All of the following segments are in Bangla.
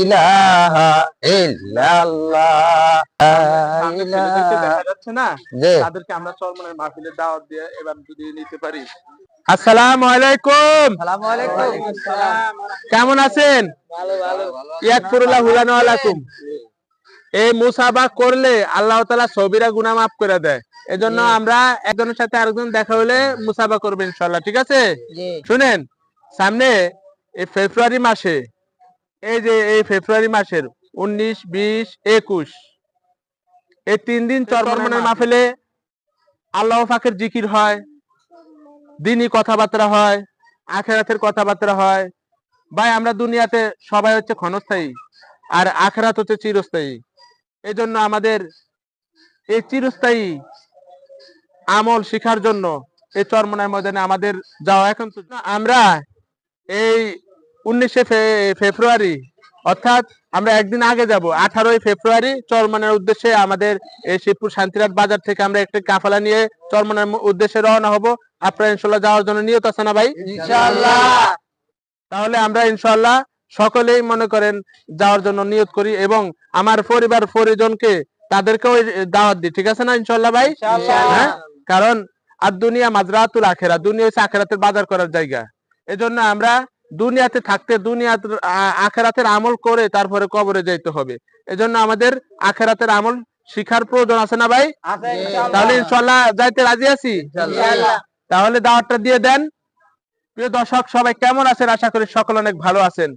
ইলাহা ইল্লাল্লাহ লা সামনে ছেলেদেরকে ইলাহা দেখা যাচ্ছে না তাদেরকে আমরা চরমনের মাহফিলের দাওয়াত দিয়ে এবার যদি নিতে পারি। আসসালামু আলাইকুম। আসসালামু আলাইকুম। কেমন আছেন? ইয়াকফুরুল্লাহ হুলানা আলাইকুম এই মুসাবা করলে আল্লাহ তাআলা সবিরা গুনাহ মাফ করে দেয়। এজন্য আমরা একজনের সাথে আরেকজন দেখা হলে মুসাবা করবেন ইনশাআল্লাহ ঠিক আছে? শুনেন সামনে এই ফেব্রুয়ারি মাসে এই যে এই ফেব্রুয়ারি মাসের উনিশ বিশ একুশ এই তিন দিন চরমনের মাহফিলে আল্লাহ পাকের জিকির হয় দিনই কথাবার্তা হয় আখেরাতের কথাবার্তা হয়। ভাই আমরা দুনিয়াতে সবাই হচ্ছে ক্ষণস্থায়ী আর আখেরাত হচ্ছে চিরস্থায়ী। এই জন্য আমাদের এই চিরস্থায়ী আমল শিখার জন্য এই চরমনায় ময়দানে আমাদের যাওয়া এখন আমরা এই উনিশে ফেব্রুয়ারি। অর্থাৎ আমরা একদিন আগে যাব আঠারোই ফেব্রুয়ারি চরমনের উদ্দেশ্যে আমাদের এই শিবপুর শান্তিরাট বাজার থেকে আমরা একটা কাফালা নিয়ে চরমনের উদ্দেশ্যে রওনা হব। আপনারা ইনশাল্লাহ যাওয়ার জন্য নিয়ত আছে না ভাই? ইনশাআল্লাহ। তাহলে আমরা ইনশাল্লাহ সকলেই মনে করেন যাওয়ার জন্য নিয়ত করি এবং আমার পরিবার পরিজনকে তাদেরকেও দাওয়াত দিই। ঠিক আছে না ইনশাল্লাহ ভাই? হ্যাঁ? কারণ আর দুনিয়া মাজরাতুল আখেরা দুনিয়া হচ্ছে আখেরাতের বাজার করার জায়গা। এজন্য আমরা দুনিয়াতে থাকতে দুনিয়া আখেরাতের আমল করে তারপরে কবরে যাইতে হবে। এজন্য আমাদের আখেরাতের আমল শিখার প্রয়োজন আছে না ভাই? তাহলে ইনশাল্লাহ যাইতে রাজি আছি? তাহলে দাওয়াতটা দিয়ে দেন। প্রিয় দর্শক সবাই কেমন আছেন? আশা করি সকল অনেক ভালো আছেন।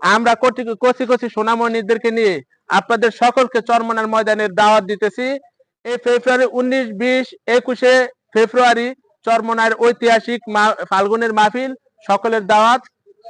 আমরা কোটি কচি কচি সোনামণিদেরকে নিয়ে আপনাদের সকলকে চরমনার ময়দানের দাওয়াত দিতেছি। এই ফেব্রুয়ারি উনিশ বিশ একুশে ফেব্রুয়ারি চরমনার ঐতিহাসিক মা- ফাল্গুনের মাহফিল সকলের দাওয়াত।